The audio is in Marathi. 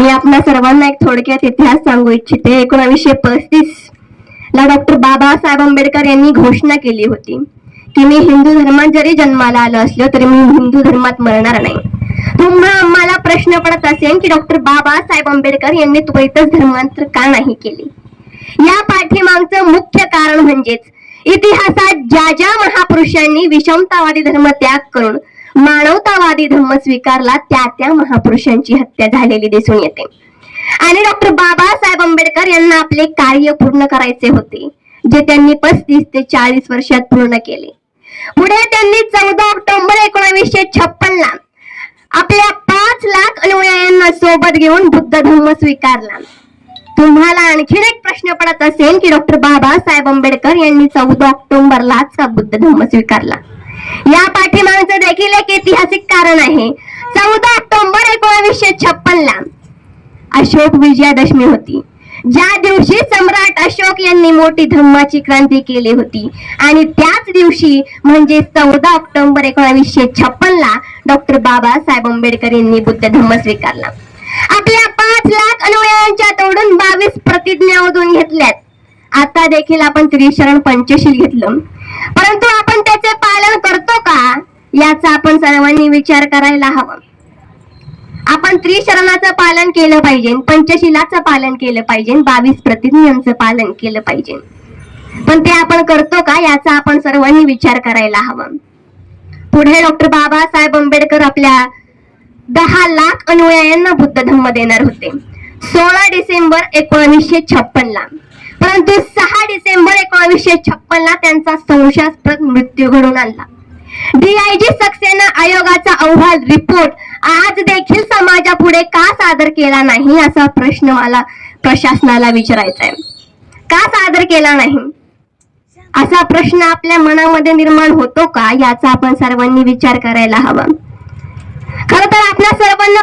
मी आपल्या सर्वांना एक थोडक्यात इतिहास सांगू इच्छिते. एकोणावीसशे पस्तीस ला डॉक्टर बाबासाहेब आंबेडकर यांनी घोषणा केली होती की मी हिंदू धर्मात जरी जन्माला आलो असलो तरी मी हिंदू धर्मात मरणार नाही. तुम्हा आम्हाला प्रश्न पडत असेल की डॉक्टर बाबासाहेब आंबेडकर यांनी द्वैतच धर्मांतर का नाही केले? या पाठीमागचं मुख्य कारण म्हणजेच इतिहासात ज्या ज्या महापुरुषांनी विषमतावादी धर्म त्याग करून मानवतावादी धर्म स्वीकारला त्या त्या महापुरुषांची हत्या झालेली दिसून येते. आणि डॉक्टर बाबासाहेब आंबेडकर यांना आपले कार्य पूर्ण करायचे होते जे त्यांनी पस्तीस ते चाळीस वर्षात पूर्ण केले. पुढे त्यांनी चौदा ऑक्टोबर एकोणावीसशे छप्पन ला आपल्या पाच लाख अनुयायांना सोबत घेऊन बुद्ध धर्म स्वीकारला. तुम्हाला आणखीन एक प्रश्न पडत असेल की डॉक्टर बाबासाहेब आंबेडकर यांनी चौदा ऑक्टोबरलाच का बुद्ध धर्म स्वीकारला. या पाठीमागचं देखील एक ऐतिहासिक कारण आहे. चौदा ऑक्टोबर एकोणीसशे छप्पन ला अशोक विजयादशमी होती. ज्या दिवशी सम्राट अशोक यांनी मोठी धम्माची क्रांती केली होती. आणि त्याच दिवशी म्हणजे चौदा ऑक्टोबर एकोणीसशे छप्पन ला डॉक्टर बाबासाहेब आंबेडकर यांनी बुद्ध धम्म स्वीकारला. आपल्या पाच लाख अनुयायांच्या तोडून बावीस प्रतिज्ञा ओढून घेतल्यात. आता देखील आपण त्रिशरण पंचशील घेतलं. परंतु आपण त्याचे पालन करतो का याचा आपण सर्वांनी विचार करायला हवा. आपण त्रिशरणाचं पालन केलं पाहिजे पंचशिलाचं पालन केलं पाहिजे बावीस प्रतिज्ञांचं पालन केलं पाहिजे. पण ते आपण करतो का याचा आपण सर्वांनी विचार करायला हवा. पुढे डॉक्टर बाबासाहेब आंबेडकर आपल्या दहा लाख अनुयायांना बुद्ध धम्म देणार होते. सोळा डिसेंबर एकोणीसशे छप्पन ला परंतु सहा डिसेंबर एकोणीसशे छप्पन ला त्यांचा संशयास्पद मृत्यू घडून आणला. डीआयजी सक्सेना आयोगाचा अहवाल रिपोर्ट आज देखील समाजापुढे का सादर केला नाही असा प्रश्न मला प्रशासनाला विचारायचा आहे. का सादर केला नाही? असा प्रश्न आपल्या मनामध्ये निर्माण होतो का? याचा आपण सर्वांनी विचार करायला हवा. खर तर आपल्या सर्वांना